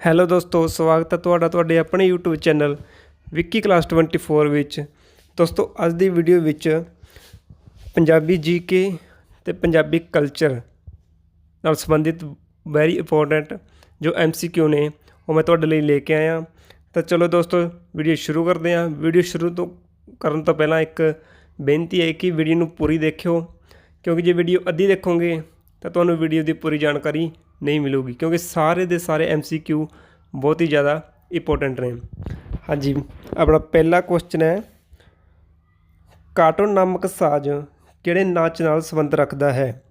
Hello ਦੋਸਤੋ, ਸਵਾਗਤ ਹੈ ਤੁਹਾਡਾ ਤੁਹਾਡੇ ਆਪਣੇ YouTube ਚੈਨਲ ਵਿੱਕੀ ਕਲਾਸ 24 ਵਿੱਚ। ਦੋਸਤੋ, ਅੱਜ ਦੀ ਵੀਡੀਓ ਵਿੱਚ ਪੰਜਾਬੀ ਜੀਕੇ ਤੇ ਪੰਜਾਬੀ ਕਲਚਰ ਨਾਲ ਸੰਬੰਧਿਤ ਵੈਰੀ ਇੰਪੋਰਟੈਂਟ ਜੋ MCQ ਨੇ, ਉਹ ਮੈਂ ਤੁਹਾਡੇ ਲਈ ਲੈ ਕੇ ਆਇਆ। ਤਾਂ ਚਲੋ ਦੋਸਤੋ ਵੀਡੀਓ ਸ਼ੁਰੂ ਕਰਦੇ ਹਾਂ। ਵੀਡੀਓ ਸ਼ੁਰੂ ਤੋਂ ਕਰਨ ਤੋਂ ਪਹਿਲਾਂ ਇੱਕ ਬੇਨਤੀ ਹੈ ਕਿ ਵੀਡੀਓ ਨੂੰ ਪੂਰੀ ਦੇਖਿਓ। ਕਿਉਂਕਿ ਜੇ ਵੀਡੀਓ ਅੱਧੀ ਦੇਖੋਗੇ, ਤਾਂ ਤੁਹਾਨੂੰ ਵੀਡੀਓ ਦੀ ਪੂਰੀ ਜਾਣਕਾਰੀ ਨਹੀਂ ਮਿਲੂਗੀ, ਕਿਉਂਕਿ ਸਾਰੇ ਦੇ ਸਾਰੇ MCQ ਬਹੁਤ ਹੀ ਜ਼ਿਆਦਾ ਇੰਪੋਰਟੈਂਟ ਨੇ। ਹਾਂਜੀ, ਆਪਣਾ ਪਹਿਲਾ ਕੁਐਸਚਨ ਹੈ ਕਾਰਟੂਨ ਨਾਮਕ ਸਾਜ਼ ਕਿਹੜੇ ਨਾਚ ਨਾਲ ਸੰਬੰਧ ਰੱਖਦਾ ਹੈ?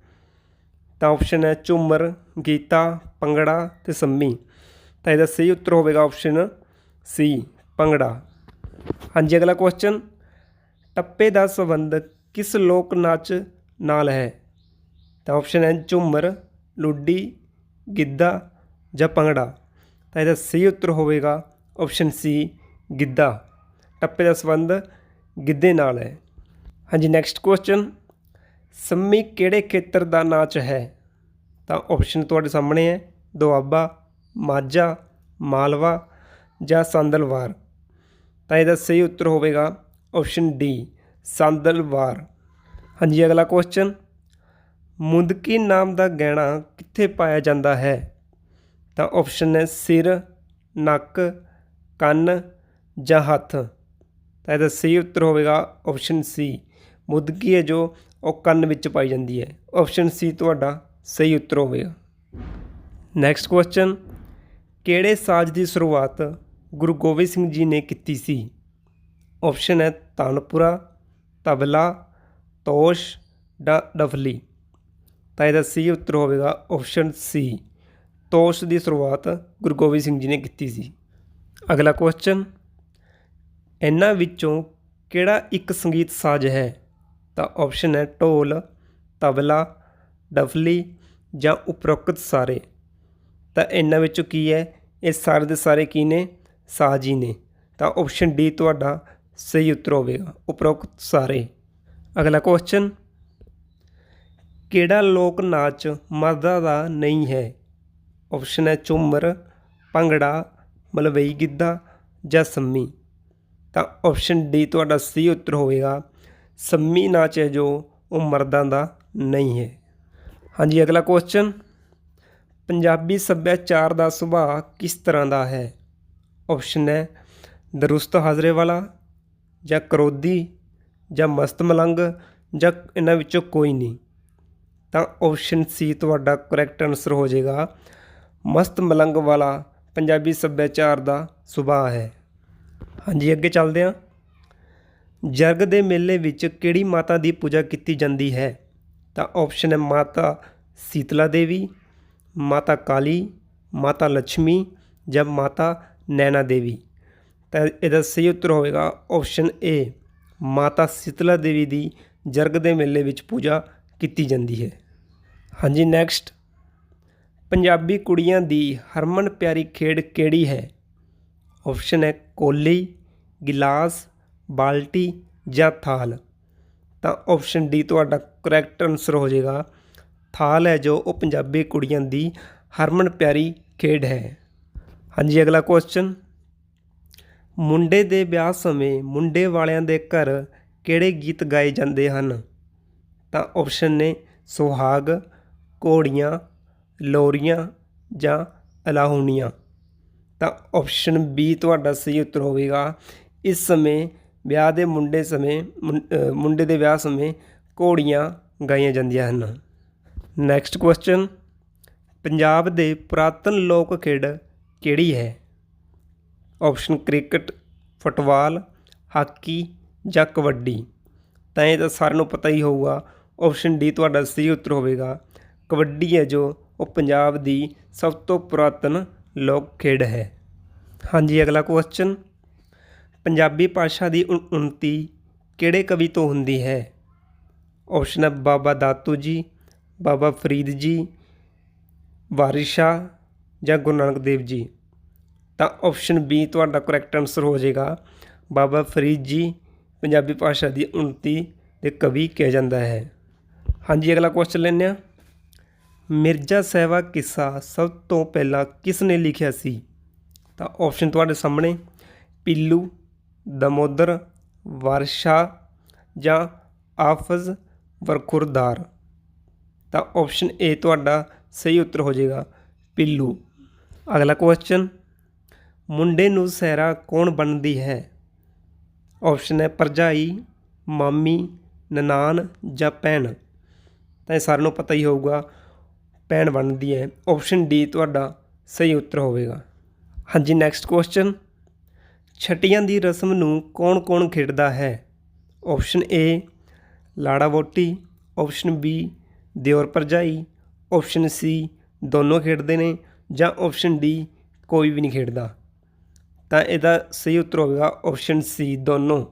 ਤਾਂ ਆਪਸ਼ਨ ਹੈ ਝੂਮਰ, ਗੀਤਾ, ਭੰਗੜਾ ਤੇ ਸੰਮੀ। ਤਾਂ ਇਹਦਾ ਸਹੀ ਉੱਤਰ ਹੋਵੇਗਾ ਆਪਸ਼ਨ ਸੀ ਭੰਗੜਾ। ਹਾਂਜੀ, ਅਗਲਾ ਕੁਐਸਚਨ ਟੱਪੇ ਦਾ ਸੰਬੰਧ ਕਿਸ ਲੋਕ ਨਾਚ ਨਾਲ ਹੈ? ਤਾਂ ਆਪਸ਼ਨ ਹੈ ਝੂਮਰ, ਲੁੱਡੀ ਗਿੱਧਾ ਜਾਂ ਭੰਗੜਾ, ਤਾਂ ਇਹਦਾ ਸਹੀ ਉੱਤਰ ਹੋਵੇਗਾ ਆਪਸ਼ਨ ਸੀ ਗਿੱਧਾ। ਟੱਪੇ ਦਾ ਸੰਬੰਧ ਗਿੱਧੇ ਨਾਲ ਹੈ। ਹਾਂਜੀ ਨੈਕਸਟ ਕੁਐਸਚਨ ਸੰਮੀ ਕਿਹੜੇ ਖੇਤਰ ਦਾ ਨਾਚ ਹੈ? ਤਾਂ ਆਪਸ਼ਨ ਤੁਹਾਡੇ ਸਾਹਮਣੇ ਹੈ, ਦੁਆਬਾ, ਮਾਝਾ, ਮਾਲਵਾ ਜਾਂ ਸੰਦਲਵਾਰ। ਤਾਂ ਇਹਦਾ ਸਹੀ ਉੱਤਰ ਹੋਵੇਗਾ ਆਪਸ਼ਨ ਡੀ ਸੰਦਲਵਾਰ। ਹਾਂਜੀ, ਅਗਲਾ ਕੁਐਸਚਨ ਮੁੰਦਕੀ ਨਾਮ ਦਾ ਗਹਿਣਾ ਕਿੱਥੇ ਪਾਇਆ ਜਾਂਦਾ ਹੈ? ਤਾਂ ਆਪਸ਼ਨ ਹੈ ਸਿਰ, ਨੱਕ, ਕੰਨ ਜਾਂ ਹੱਥ। ਤਾਂ ਇਹਦਾ ਸਹੀ ਉੱਤਰ ਹੋਵੇਗਾ ਆਪਸ਼ਨ ਸੀ ਮੁਦਕੀ ਹੈ ਜੋ ਉਹ ਕੰਨ ਵਿੱਚ ਪਾਈ ਜਾਂਦੀ ਹੈ। ਆਪਸ਼ਨ ਸੀ ਤੁਹਾਡਾ ਸਹੀ ਉੱਤਰ ਹੋਵੇਗਾ। ਨੈਕਸਟ ਕੁਐਸਚਨ ਕਿਹੜੇ ਸਾਜ਼ ਦੀ ਸ਼ੁਰੂਆਤ ਗੁਰੂ ਗੋਬਿੰਦ ਸਿੰਘ ਜੀ ਨੇ ਕੀਤੀ ਸੀ? ਆਪਸ਼ਨ ਹੈ ਤਾਨਪੁਰਾ, ਤਬਲਾ, ਤੋਸ਼ ਡਫਲੀ। ਤਾਂ ਇਹਦਾ ਸਹੀ ਉੱਤਰ ਹੋਵੇਗਾ ਆਪਸ਼ਨ ਸੀ ਤੋਸ਼ ਦੀ ਸ਼ੁਰੂਆਤ ਗੁਰੂ ਗੋਬਿੰਦ ਸਿੰਘ ਜੀ ਨੇ ਕੀਤੀ ਸੀ। ਅਗਲਾ ਕੁਐਸਚਨ ਇਹਨਾਂ ਵਿੱਚੋਂ ਕਿਹੜਾ ਇੱਕ ਸੰਗੀਤ ਸਾਜ਼ ਹੈ? ਤਾਂ ਆਪਸ਼ਨ ਹੈ ਢੋਲ, ਤਬਲਾ, ਡਫਲੀ ਜਾਂ ਉਪਰੋਕਤ ਸਾਰੇ। ਤਾਂ ਇਹਨਾਂ ਵਿੱਚੋਂ ਕੀ ਹੈ? ਇਹ ਸਾਰੇ ਦੇ ਸਾਰੇ ਕੀ ਨੇ? ਸਾਜ਼ ਹੀ ਨੇ। ਤਾਂ ਆਪਸ਼ਨ ਡੀ ਤੁਹਾਡਾ ਸਹੀ ਉੱਤਰ ਹੋਵੇਗਾ, ਉਪਰੋਕਤ ਸਾਰੇ। ਅਗਲਾ ਕੁਐਸਚਨ ਕਿਹੜਾ ਲੋਕ ਨਾਚ ਮਰਦਾਂ ਦਾ ਨਹੀਂ ਹੈ? ਆਪਸ਼ਨ ਹੈ ਝੂਮਰ, ਭੰਗੜਾ, ਮਲਵਈ ਗਿੱਧਾ ਜਾਂ ਸੰਮੀ। ਤਾਂ ਆਪਸ਼ਨ ਡੀ ਤੁਹਾਡਾ ਸਹੀ ਉੱਤਰ ਹੋਵੇਗਾ। ਸੰਮੀ ਨਾਚ ਹੈ ਜੋ ਉਹ ਮਰਦਾਂ ਦਾ ਨਹੀਂ ਹੈ। ਹਾਂਜੀ, ਅਗਲਾ ਕੁਐਸਚਨ ਪੰਜਾਬੀ ਸੱਭਿਆਚਾਰ ਦਾ ਸੁਭਾਅ ਕਿਸ ਤਰ੍ਹਾਂ ਦਾ ਹੈ? ਆਪਸ਼ਨ ਹੈ ਦਰੁਸਤ ਹਾਜ਼ਰੇ ਵਾਲਾ ਜਾਂ ਕਰੋਧੀ ਜਾਂ ਮਸਤ ਮਲੰਗ ਜਾਂ ਇਹਨਾਂ ਵਿੱਚੋਂ ਕੋਈ ਨਹੀਂ। ਤਾਂ ਆਪਸ਼ਨ ਸੀ ਤੁਹਾਡਾ ਕਰੈਕਟ ਆਨਸਰ ਹੋ ਜਾਏਗਾ। ਮਸਤ ਮਲੰਗ ਵਾਲਾ ਪੰਜਾਬੀ ਸੱਭਿਆਚਾਰ ਦਾ ਸੁਭਾਅ ਹੈ। ਹਾਂਜੀ, ਅੱਗੇ ਚੱਲਦੇ ਹਾਂ। ਜਰਗ ਦੇ ਮੇਲੇ ਵਿੱਚ ਕਿਹੜੀ ਮਾਤਾ ਦੀ ਪੂਜਾ ਕੀਤੀ ਜਾਂਦੀ ਹੈ? ਤਾਂ ਆਪਸ਼ਨ ਹੈ ਮਾਤਾ ਸੀਤਲਾ ਦੇਵੀ, ਮਾਤਾ ਕਾਲੀ, ਮਾਤਾ ਲక్ష్ਮੀ ਜਾਂ ਮਾਤਾ ਨੈਣਾ ਦੇਵੀ। ਤਾਂ ਇਹਦਾ ਸਹੀ ਉੱਤਰ ਹੋਵੇਗਾ ਆਪਸ਼ਨ ਏ ਮਾਤਾ ਸੀਤਲਾ ਦੇਵੀ ਦੀ ਜਰਗ ਦੇ ਮੇਲੇ ਵਿੱਚ ਪੂਜਾ ਕੀਤੀ ਜਾਂਦੀ ਹੈ। ਹਾਂਜੀ ਨੈਕਸਟ ਪੰਜਾਬੀ ਕੁੜੀਆਂ ਦੀ ਹਰਮਨ ਪਿਆਰੀ ਖੇਡ ਕਿਹੜੀ ਹੈ? ਆਪਸ਼ਨ ਹੈ ਕੋਲੀ ਗਿਲਾਸ, ਬਾਲਟੀ ਜਾਂ ਥਾਲ। ਤਾਂ ਆਪਸ਼ਨ ਡੀ ਤੁਹਾਡਾ ਕਰੈਕਟ ਆਨਸਰ ਹੋ ਜਾਏਗਾ। ਥਾਲ ਹੈ ਜੋ ਉਹ ਪੰਜਾਬੀ ਕੁੜੀਆਂ ਦੀ ਹਰਮਨ ਪਿਆਰੀ ਖੇਡ ਹੈ। ਹਾਂਜੀ, ਅਗਲਾ ਕੁਐਸਚਨ ਮੁੰਡੇ ਦੇ ਵਿਆਹ ਸਮੇਂ ਮੁੰਡੇ ਵਾਲਿਆਂ ਦੇ ਘਰ ਕਿਹੜੇ ਗੀਤ ਗਾਏ ਜਾਂਦੇ ਹਨ? ਤਾਂ ਆਪਸ਼ਨ ਨੇ ਸੁਹਾਗ ਘੋੜੀਆਂ, ਲੋਰੀਆਂ ਜਾਂ ਅਲਾਹੁਣੀਆਂ। ਤਾਂ ਆਪਸ਼ਨ ਬੀ ਤੁਹਾਡਾ ਸਹੀ ਉੱਤਰ ਹੋਵੇਗਾ। ਇਸ ਸਮੇਂ, ਵਿਆਹ ਦੇ ਮੁੰਡੇ ਸਮੇਂ ਮੁੰਡੇ ਦੇ ਵਿਆਹ ਸਮੇਂ ਘੋੜੀਆਂ ਗਾਈਆਂ ਜਾਂਦੀਆਂ ਹਨ। ਨੈਕਸਟ ਕੁਐਸਚਨ ਪੰਜਾਬ ਦੇ ਪੁਰਾਤਨ ਲੋਕ ਖੇਡ ਕਿਹੜੀ ਹੈ? ਆਪਸ਼ਨ ਕ੍ਰਿਕਟ, ਫੁੱਟਬਾਲ, ਹਾਕੀ ਜਾਂ ਕਬੱਡੀ। ਤਾਂ ਇਹ ਤਾਂ ਸਾਰਿਆਂ ਨੂੰ ਪਤਾ ਹੀ ਹੋਊਗਾ। ਆਪਸ਼ਨ ਡੀ ਤੁਹਾਡਾ ਸਹੀ ਉੱਤਰ ਹੋਵੇਗਾ। ਕਬੱਡੀ ਹੈ ਜੋ ਉਹ ਪੰਜਾਬ ਦੀ ਸਭ ਤੋਂ ਪੁਰਾਤਨ ਲੋਕ ਖੇਡ ਹੈ। ਹਾਂਜੀ, ਅਗਲਾ ਕੁਐਸਚਨ ਪੰਜਾਬੀ ਭਾਸ਼ਾ ਦੀ ਉਨਤੀ ਕਿਹੜੇ ਕਵੀ ਤੋਂ ਹੁੰਦੀ ਹੈ? ਆਪਸ਼ਨ ਹੈ ਬਾਬਾ ਦਾਤੂ ਜੀ, ਬਾਬਾ ਫਰੀਦ ਜੀ, ਵਾਰਿਸ਼ਾ ਜਾਂ ਗੁਰੂ ਨਾਨਕ ਦੇਵ ਜੀ। ਤਾਂ ਆਪਸ਼ਨ ਬੀ ਤੁਹਾਡਾ ਕਰੈਕਟ ਆਨਸਰ ਹੋ ਜਾਏਗਾ, ਬਾਬਾ ਫਰੀਦ ਜੀ, ਪੰਜਾਬੀ ਭਾਸ਼ਾ ਦੀ ਉਨਤੀ ਦੇ ਕਵੀ ਕਿਹਾ ਜਾਂਦਾ ਹੈ। ਹਾਂਜੀ, ਅਗਲਾ ਕੁਐਸਚਨ ਲੈਂਦੇ ਆ ਮਿਰਜ਼ਾ ਸਾਹਿਬਾ ਕਿੱਸਾ ਸਭ ਤੋਂ ਪਹਿਲਾਂ ਕਿਸ ਨੇ ਲਿਖਿਆ ਸੀ? ਤਾਂ ਆਪਸ਼ਨ ਤੁਹਾਡੇ ਸਾਹਮਣੇ। ਪੀਲੂ, ਦਮੋਦਰ, ਵਰਸ਼ਾ ਜਾਂ ਆਫਜ਼ ਵਰਖੁਰਦਾਰ। ਤਾਂ ਆਪਸ਼ਨ ਏ ਤੁਹਾਡਾ ਸਹੀ ਉੱਤਰ ਹੋ ਜਾਏਗਾ, ਪਿੱਲੂ। ਅਗਲਾ ਕੁਐਸਚਨ ਮੁੰਡੇ ਨੂੰ ਸਹਿਰਾ ਕੌਣ ਬਣਦੀ ਹੈ? ਆਪਸ਼ਨ ਹੈ ਭਰਜਾਈ, ਮਾਮੀ, ਨਨਾਣ ਜਾਂ ਭੈਣ। ਤਾਂ ਇਹ ਸਾਰਿਆਂ ਨੂੰ ਪਤਾ ਹੀ ਹੋਊਗਾ। ਭੈਣ ਬਣਦੀ ਹੈ। ਆਪਸ਼ਨ ਡੀ ਤੁਹਾਡਾ ਸਹੀ ਉੱਤਰ ਹੋਵੇਗਾ। ਹਾਂਜੀ ਨੈਕਸਟ ਕੁਐਸਚਨ ਛਟੀਆਂ ਦੀ ਰਸਮ ਨੂੰ ਕੌਣ-ਕੌਣ ਖੇਡਦਾ ਹੈ? ਆਪਸ਼ਨ ਏ ਲਾੜਾ ਵੋਟੀ। ਆਪਸ਼ਨ ਬੀ ਦਿਓਰ ਭਰਜਾਈ। ਆਪਸ਼ਨ ਸੀ ਦੋਨੋਂ ਖੇਡਦੇ ਨੇ ਜਾਂ ਆਪਸ਼ਨ ਡੀ ਕੋਈ ਵੀ ਨਹੀਂ ਖੇਡਦਾ। ਤਾਂ ਇਹਦਾ ਸਹੀ ਉੱਤਰ ਹੋਵੇਗਾ ਆਪਸ਼ਨ ਸੀ ਦੋਨੋਂ।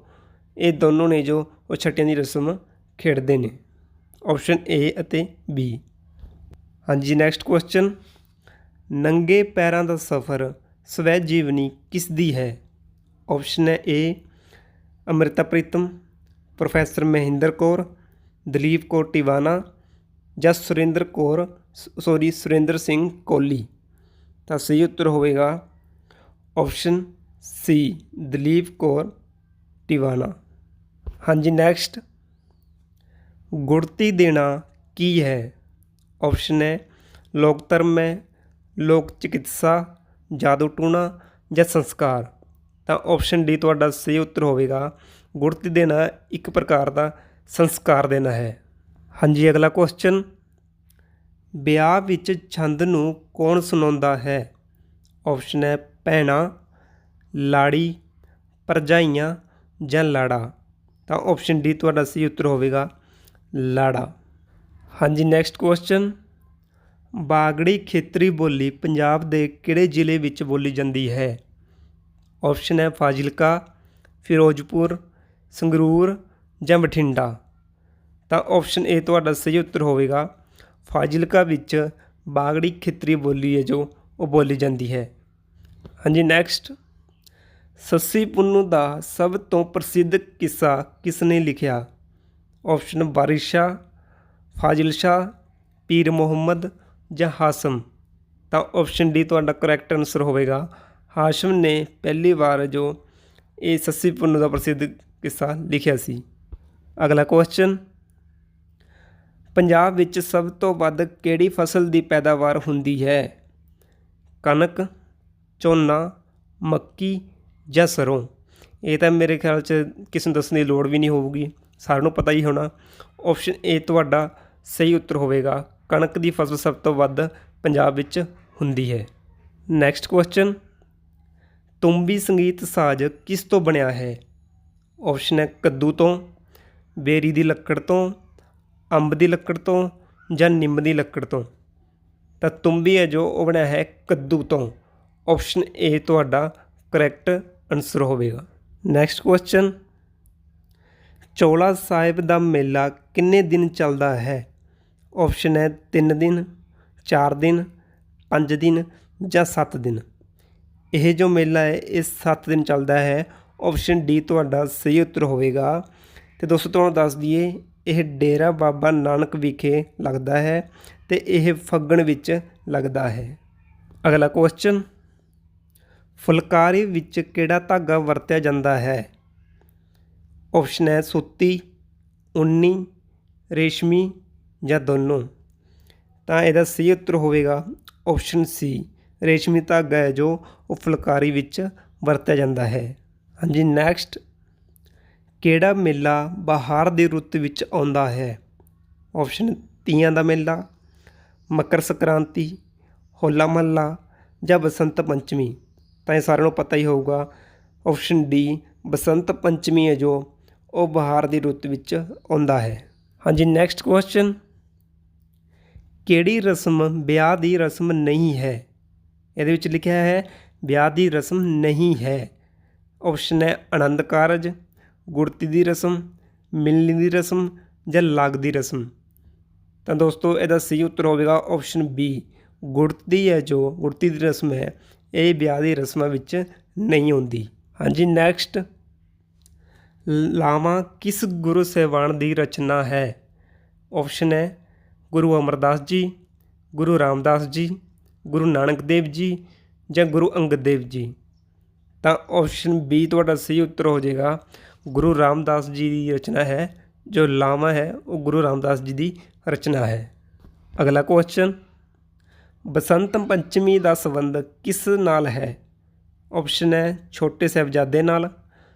ਇਹ ਦੋਨੋਂ ਨੇ ਜੋ ਉਹ ਛਟੀਆਂ ਦੀ ਰਸਮ ਖੇਡਦੇ ਨੇ। ਆਪਸ਼ਨ ਏ ਅਤੇ ਬੀ ਹਾਂਜੀ ਨੈਕਸਟ ਕੁਐਸਚਨ ਨੰਗੇ ਪੈਰਾਂ ਦਾ ਸਫ਼ਰ ਸਵੈ ਜੀਵਨੀ ਕਿਸ ਦੀ ਹੈ? ਆਪਸ਼ਨ ਹੈ ਏ ਅੰਮ੍ਰਿਤਾ ਪ੍ਰੀਤਮ, ਪ੍ਰੋਫੈਸਰ ਮਹਿੰਦਰ ਕੌਰ, ਦਲੀਪ ਕੌਰ ਟਿਵਾਣਾ ਜਾਂ ਸੁਰਿੰਦਰ ਕੌਰ ਸੋਰੀ ਸੁਰਿੰਦਰ ਸਿੰਘ ਕੋਹਲੀ? ਤਾਂ ਸਹੀ ਉੱਤਰ ਹੋਵੇਗਾ ਆਪਸ਼ਨ ਸੀ ਦਲੀਪ ਕੌਰ ਟਿਵਾਣਾ। ਹਾਂਜੀ ਨੈਕਸਟ ਗੁੜਤੀ ਦੇਣਾ ਕੀ ਹੈ? ਆਪਸ਼ਨ ਹੈ ਲੋਕ ਧਰਮ ਹੈ, ਲੋਕ ਚਿਕਿਤਸਾ, ਜਾਦੂ ਟੂਣਾ ਜਾਂ ਸੰਸਕਾਰ। ਤਾਂ ਆਪਸ਼ਨ ਡੀ ਤੁਹਾਡਾ ਸਹੀ ਉੱਤਰ ਹੋਵੇਗਾ। ਗੁੜਤੀ ਦੇਣਾ ਇੱਕ ਪ੍ਰਕਾਰ ਦਾ ਸੰਸਕਾਰ ਦੇਣਾ ਹੈ। ਹਾਂਜੀ, ਅਗਲਾ ਕੁਐਸਚਨ ਵਿਆਹ ਵਿੱਚ ਛੰਦ ਨੂੰ ਕੌਣ ਸੁਣਾਉਂਦਾ ਹੈ? ਆਪਸ਼ਨ ਹੈ ਭੈਣਾਂ, ਲਾੜੀ, ਭਰਜਾਈਆਂ ਜਾਂ ਲਾੜਾ। ਤਾਂ ਆਪਸ਼ਨ ਡੀ ਤੁਹਾਡਾ ਸਹੀ ਉੱਤਰ ਹੋਵੇਗਾ, ਲਾੜਾ। ਹਾਂਜੀ ਨੈਕਸਟ ਕੁਐਸਚਨ ਬਾਗੜੀ ਖੇਤਰੀ ਬੋਲੀ ਪੰਜਾਬ ਦੇ ਕਿਹੜੇ ਜ਼ਿਲ੍ਹੇ ਵਿੱਚ ਬੋਲੀ ਜਾਂਦੀ ਹੈ? ਆਪਸ਼ਨ ਹੈ ਫਾਜ਼ਿਲਕਾ, ਫਿਰੋਜ਼ਪੁਰ, ਸੰਗਰੂਰ ਜਾਂ ਬਠਿੰਡਾ। ਤਾਂ ਆਪਸ਼ਨ ਏ ਤੁਹਾਡਾ ਸਹੀ ਉੱਤਰ ਹੋਵੇਗਾ। ਫਾਜ਼ਿਲਕਾ ਵਿੱਚ ਬਾਗੜੀ ਖੇਤਰੀ ਬੋਲੀ ਹੈ ਜੋ, ਉਹ ਬੋਲੀ ਜਾਂਦੀ ਹੈ। ਹਾਂਜੀ ਨੈਕਸਟ ਸੱਸੀ ਪੁੰਨੂ ਦਾ ਸਭ ਤੋਂ ਪ੍ਰਸਿੱਧ ਕਿੱਸਾ ਕਿਸ ਨੇ ਲਿਖਿਆ? ਆਪਸ਼ਨ ਬਾਰਿਸ਼ਾ ਫਾਜ਼ਿਲ ਸ਼ਾਹ, ਪੀਰ ਮੁਹੰਮਦ ਜਾਂ ਹਾਸਮ? ਤਾਂ ਆਪਸ਼ਨ ਡੀ ਤੁਹਾਡਾ ਕਰੈਕਟ ਆਨਸਰ ਹੋਵੇਗਾ। ਹਾਸ਼ਮ ਨੇ ਪਹਿਲੀ ਵਾਰ ਜੋ ਇਹ ਸੱਸੀ ਪੁੰਨੂ ਦਾ ਪ੍ਰਸਿੱਧ ਕਿੱਸਾ ਲਿਖਿਆ ਸੀ। ਅਗਲਾ ਕੁਐਸਚਨ ਪੰਜਾਬ ਵਿੱਚ ਸਭ ਤੋਂ ਵੱਧ ਕਿਹੜੀ ਫਸਲ ਦੀ ਪੈਦਾਵਾਰ ਹੁੰਦੀ ਹੈ? ਕਣਕ, ਝੋਨਾ, ਮੱਕੀ ਜਾਂ ਸਰੋਂ? ਇਹ ਤਾਂ ਮੇਰੇ ਖਿਆਲ 'ਚ ਕਿਸੇ ਨੂੰ ਦੱਸਣ ਦੀ ਲੋੜ ਵੀ ਨਹੀਂ ਹੋਊਗੀ। ਸਾਰਿਆਂ ਨੂੰ ਪਤਾ ਹੀ ਹੋਣਾ। ਆਪਸ਼ਨ ਏ ਤੁਹਾਡਾ ਸਹੀ ਉੱਤਰ ਹੋਵੇਗਾ। ਕਣਕ ਦੀ ਫਸਲ ਸਭ ਤੋਂ ਵੱਧ ਪੰਜਾਬ ਵਿੱਚ ਹੁੰਦੀ ਹੈ। ਨੈਕਸਟ ਕੁਐਸਚਨ ਤੁੰਬੀ ਸੰਗੀਤ ਸਾਜ਼ ਕਿਸ ਤੋਂ ਬਣਿਆ ਹੈ? ਆਪਸ਼ਨ ਹੈ ਕੱਦੂ ਤੋਂ, ਬੇਰੀ ਦੀ ਲੱਕੜ ਤੋਂ, ਅੰਬ ਦੀ ਲੱਕੜ ਤੋਂ ਜਾਂ ਨਿੰਮ ਦੀ ਲੱਕੜ ਤੋਂ। ਤਾਂ ਤੁੰਬੀ ਹੈ ਜੋ ਉਹ ਬਣਿਆ ਹੈ ਕੱਦੂ ਤੋਂ। ਆਪਸ਼ਨ ਏ ਤੁਹਾਡਾ ਕਰੈਕਟ ਆਨਸਰ ਹੋਵੇਗਾ। ਨੈਕਸਟ ਕੁਐਸਚਨ ਚੋਲਾ ਸਾਹਿਬ ਦਾ ਮੇਲਾ ਕਿੰਨੇ ਦਿਨ ਚੱਲਦਾ ਹੈ? ਓਪਸ਼ਨ ਹੈ 3 ਦਿਨ 4 ਦਿਨ 5 ਦਿਨ ਜਾਂ 7 ਦਿਨ। ਇਹ ਜੋ ਮੇਲਾ ਹੈ, ਇਹ 7 ਦਿਨ ਚੱਲਦਾ ਹੈ। ਆਪਸ਼ਨ ਡੀ ਤੁਹਾਡਾ ਸਹੀ ਉੱਤਰ ਹੋਵੇਗਾ। ਤੇ ਦੋਸਤੋ, ਤੁਹਾਨੂੰ ਦੱਸ ਦਈਏ, ਇਹ ਡੇਰਾ ਬਾਬਾ ਨਾਨਕ ਵਿਖੇ ਲੱਗਦਾ ਹੈ ਤੇ ਇਹ ਫੱਗਣ ਵਿੱਚ ਲੱਗਦਾ ਹੈ। ਅਗਲਾ ਕੁਐਸਚਨ ਫੁਲਕਾਰੀ ਵਿੱਚ ਕਿਹੜਾ ਧਾਗਾ ਵਰਤਿਆ ਜਾਂਦਾ ਹੈ? ਆਪਸ਼ਨ ਹੈ ਸੂਤੀ, ਉੱਨੀ, ਰੇਸ਼ਮੀ ਜਾਂ ਦੋਨੋਂ, ਤਾਂ ਇਹਦਾ ਸਹੀ ਉੱਤਰ ਹੋਵੇਗਾ ਆਪਸ਼ਨ ਸੀ ਰੇਸ਼ਮੀ ਧਾਗਾ ਹੈ ਜੋ ਉਹ ਫੁਲਕਾਰੀ ਵਿੱਚ ਵਰਤਿਆ ਜਾਂਦਾ ਹੈ। ਹਾਂਜੀ ਨੈਕਸਟ ਕਿਹੜਾ ਮੇਲਾ ਬਹਾਰ ਦੀ ਰੁੱਤ ਵਿੱਚ ਆਉਂਦਾ ਹੈ? ਆਪਸ਼ਨ ਤੀਆਂ ਦਾ ਮੇਲਾ, ਮਕਰ ਸੰਕ੍ਰਾਂਤੀ, ਹੋਲਾ ਮਹੱਲਾ ਜਾਂ ਬਸੰਤ ਪੰਚਮੀ। ਤਾਂ ਇਹ ਸਾਰਿਆਂ ਨੂੰ ਪਤਾ ਹੀ ਹੋਊਗਾ ਆਪਸ਼ਨ ਡੀ ਬਸੰਤ ਪੰਚਮੀ ਹੈ ਜੋ ਉਹ ਬਹਾਰ ਦੀ ਰੁੱਤ ਵਿੱਚ ਆਉਂਦਾ ਹੈ। ਹਾਂਜੀ ਨੈਕਸਟ ਕੁਐਸਚਨ ਕਿਹੜੀ ਰਸਮ ਵਿਆਹ ਦੀ ਰਸਮ ਨਹੀਂ ਹੈ? ਇਹਦੇ ਵਿੱਚ ਲਿਖਿਆ ਹੈ, ਵਿਆਹ ਦੀ ਰਸਮ ਨਹੀਂ ਹੈ। ਆਪਸ਼ਨ ਹੈ ਆਨੰਦ ਕਾਰਜ, ਗੁੜਤੀ ਦੀ ਰਸਮ, ਮਿਲਣੀ ਦੀ ਰਸਮ ਜਾਂ ਲਾਗ ਦੀ ਰਸਮ। ਤਾਂ ਦੋਸਤੋ, ਇਹਦਾ ਸਹੀ ਉੱਤਰ ਹੋਵੇਗਾ ਆਪਸ਼ਨ ਬੀ ਗੁੜਤੀ ਹੈ ਜੋ, ਗੁੜਤੀ ਦੀ ਰਸਮ ਹੈ, ਇਹ ਵਿਆਹ ਦੀ ਰਸਮਾਂ ਵਿੱਚ ਨਹੀਂ ਹੁੰਦੀ ਹਾਂਜੀ ਨੈਕਸਟ ਲਾਵਾਂ ਕਿਸ ਗੁਰੂ ਸਹਿਬਾਨ ਦੀ ਰਚਨਾ ਹੈ? ਆਪਸ਼ਨ ਹੈ ਗੁਰੂ ਅਮਰਦਾਸ ਜੀ, ਗੁਰੂ ਰਾਮਦਾਸ ਜੀ, ਗੁਰੂ ਨਾਨਕ ਦੇਵ ਜੀ ਜਾਂ ਗੁਰੂ ਅੰਗਦ ਦੇਵ ਜੀ? ਤਾਂ ਆਪਸ਼ਨ ਬੀ ਤੁਹਾਡਾ ਸਹੀ ਉੱਤਰ ਹੋ ਜਾਏਗਾ। ਗੁਰੂ ਰਾਮਦਾਸ ਜੀ ਦੀ ਰਚਨਾ ਹੈ, ਜੋ ਲਾਮਾ ਹੈ, ਉਹ ਗੁਰੂ ਰਾਮਦਾਸ ਜੀ ਦੀ ਰਚਨਾ ਹੈ। ਅਗਲਾ ਕੁਐਸਚਨ ਬਸੰਤ ਪੰਚਮੀ ਦਾ ਸੰਬੰਧ ਕਿਸ ਨਾਲ ਹੈ? ਆਪਸ਼ਨ ਹੈ ਛੋਟੇ ਸਾਹਿਬਜ਼ਾਦੇ ਨਾਲ,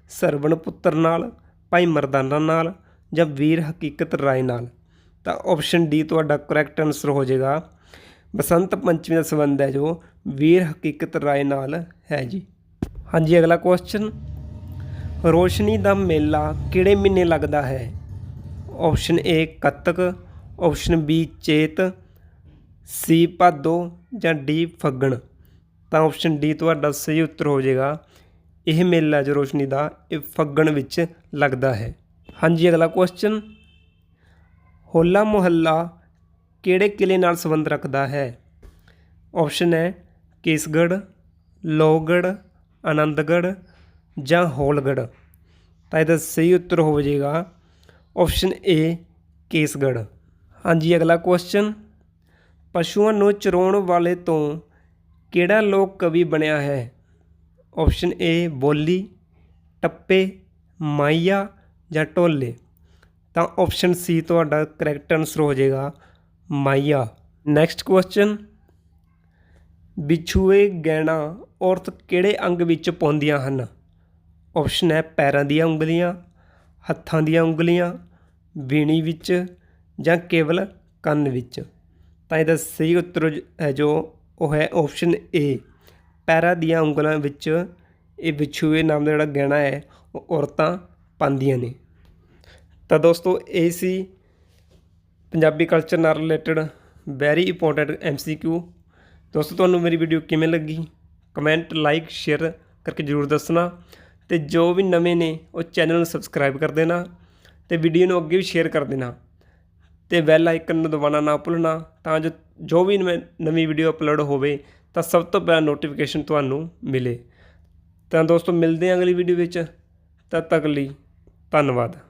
ਸਰਵਣ ਪੁੱਤਰ ਨਾਲ, ਭਾਈ ਮਰਦਾਨਾ ਨਾਲ ਜਾਂ ਵੀਰ ਹਕੀਕਤ ਰਾਏ ਨਾਲ? ਤਾਂ ਆਪਸ਼ਨ ਡੀ ਤੁਹਾਡਾ ਕਰੈਕਟ ਆਨਸਰ ਹੋ ਜਾਏਗਾ। ਬਸੰਤ ਪੰਚਮੀ ਦਾ ਸੰਬੰਧ ਹੈ ਜੋ, ਵੀਰ ਹਕੀਕਤ ਰਾਏ ਨਾਲ ਹੈ ਜੀ। ਹਾਂਜੀ, ਅਗਲਾ ਕੁਐਸਚਨ ਰੋਸ਼ਨੀ ਦਾ ਮੇਲਾ ਕਿਹੜੇ ਮਹੀਨੇ ਲੱਗਦਾ ਹੈ? ਆਪਸ਼ਨ ਏ ਕੱਤਕ ਆਪਸ਼ਨ ਬੀ ਚੇਤ ਸੀ ਭਾਦੋ ਜਾਂ ਡੀ ਫੱਗਣ। ਤਾਂ ਆਪਸ਼ਨ ਡੀ ਤੁਹਾਡਾ ਸਹੀ ਉੱਤਰ ਹੋ ਜਾਏਗਾ। ਇਹ ਮੇਲਾ ਜੋ ਰੋਸ਼ਨੀ ਦਾ, ਇਹ ਫੱਗਣ ਵਿੱਚ ਲੱਗਦਾ ਹੈ। ਹਾਂਜੀ, ਅਗਲਾ ਕੁਐਸਚਨ ਹੋਲਾ ਮੁਹੱਲਾ ਕਿਹੜੇ ਕਿਲ੍ਹੇ ਨਾਲ ਸੰਬੰਧ ਰੱਖਦਾ ਹੈ? ਆਪਸ਼ਨ ਹੈ ਕੇਸਗੜ੍ਹ, ਲੋਹਗੜ੍ਹ, ਆਨੰਦਗੜ੍ਹ ਜਾਂ ਹੋਲਗੜ੍ਹ। ਤਾਂ ਇਹਦਾ ਸਹੀ ਉੱਤਰ ਹੋ ਜਾਏਗਾ ਆਪਸ਼ਨ ਏ ਕੇਸਗੜ੍ਹ। ਹਾਂਜੀ, ਅਗਲਾ ਕੁਐਸਚਨ ਪਸ਼ੂਆਂ ਨੂੰ ਚਰਾਉਣ ਵਾਲੇ ਤੋਂ ਕਿਹੜਾ ਲੋਕ ਕਵੀ ਬਣਿਆ ਹੈ? ਆਪਸ਼ਨ ਏ ਬੋਲੀ, ਟੱਪੇ, ਮਾਈਆ ਜਾਂ ਢੋਲੇ ਤਾਂ ਆਪਸ਼ਨ ਸੀ ਤੁਹਾਡਾ ਕਰੈਕਟ ਆਨਸਰ ਹੋ ਜਾਏਗਾ ਮਾਈਆ ਨੈਕਸਟ ਕੁਐਸਚਨ ਵਿਛੂਏ ਗਹਿਣਾ ਔਰਤ ਕਿਹੜੇ ਅੰਗ ਵਿੱਚ ਪਾਉਂਦੀਆਂ ਹਨ? ਆਪਸ਼ਨ ਹੈ ਪੈਰਾਂ ਦੀਆਂ ਉਂਗਲੀਆਂ, ਹੱਥਾਂ ਦੀਆਂ ਉਂਗਲੀਆਂ, ਵੀਣੀ ਵਿੱਚ ਜਾਂ ਕੇਵਲ ਕੰਨ ਵਿੱਚ। ਤਾਂ ਇਹਦਾ ਸਹੀ ਉੱਤਰ ਹੈ ਜੋ ਉਹ ਹੈ ਆਪਸ਼ਨ ਏ ਪੈਰਾਂ ਦੀਆਂ ਉਂਗਲਾਂ ਵਿੱਚ ਇਹ ਵਿਛੂਏ ਨਾਮ ਦਾ ਜਿਹੜਾ ਗਹਿਣਾ ਹੈ, ਉਹ ਔਰਤਾਂ ਪਾਉਂਦੀਆਂ ਨੇ। ਤਾਂ ਦੋਸਤੋ, ਇਹ ਸੀ ਪੰਜਾਬੀ ਕਲਚਰ ਨਾਲ ਰਿਲੇਟਡ ਵੈਰੀ ਇੰਪੋਰਟੈਂਟ ਐਮਸੀਕਿਊ ਦੋਸਤੋ, ਤੁਹਾਨੂੰ ਮੇਰੀ ਵੀਡੀਓ ਕਿਵੇਂ ਲੱਗੀ? ਕਮੈਂਟ ਲਾਈਕ ਸ਼ੇਅਰ ਕਰਕੇ ਜਰੂਰ ਦੱਸਣਾ ਤੇ ਜੋ ਵੀ ਨਵੇਂ ਨੇ, ਉਹ ਚੈਨਲ ਨੂੰ ਸਬਸਕ੍ਰਾਈਬ ਕਰ ਦੇਣਾ ਤੇ ਵੀਡੀਓ ਨੂੰ ਅੱਗੇ ਵੀ ਸ਼ੇਅਰ ਕਰ ਦੇਣਾ ਤੇ ਬੈਲ ਆਈਕਨ ਨੂੰ ਦਬਾਉਣਾ ਨਾ ਭੁੱਲਣਾ ਤਾਂ ਜੋ ਜੋ ਵੀ ਨਵੇਂ- ਨਵੀਂ ਵੀਡੀਓ ਅਪਲੋਡ ਹੋਵੇ, ਤਾਂ ਸਭ ਤੋਂ ਪਹਿਲਾਂ ਨੋਟੀਫਿਕੇਸ਼ਨ ਤੁਹਾਨੂੰ ਮਿਲੇ। ਤਾਂ ਦੋਸਤੋ, ਮਿਲਦੇ ਹਾਂ ਅਗਲੀ ਵੀਡੀਓ ਵਿੱਚ। ਤਦ ਤੱਕ ਲਈ ਧੰਨਵਾਦ।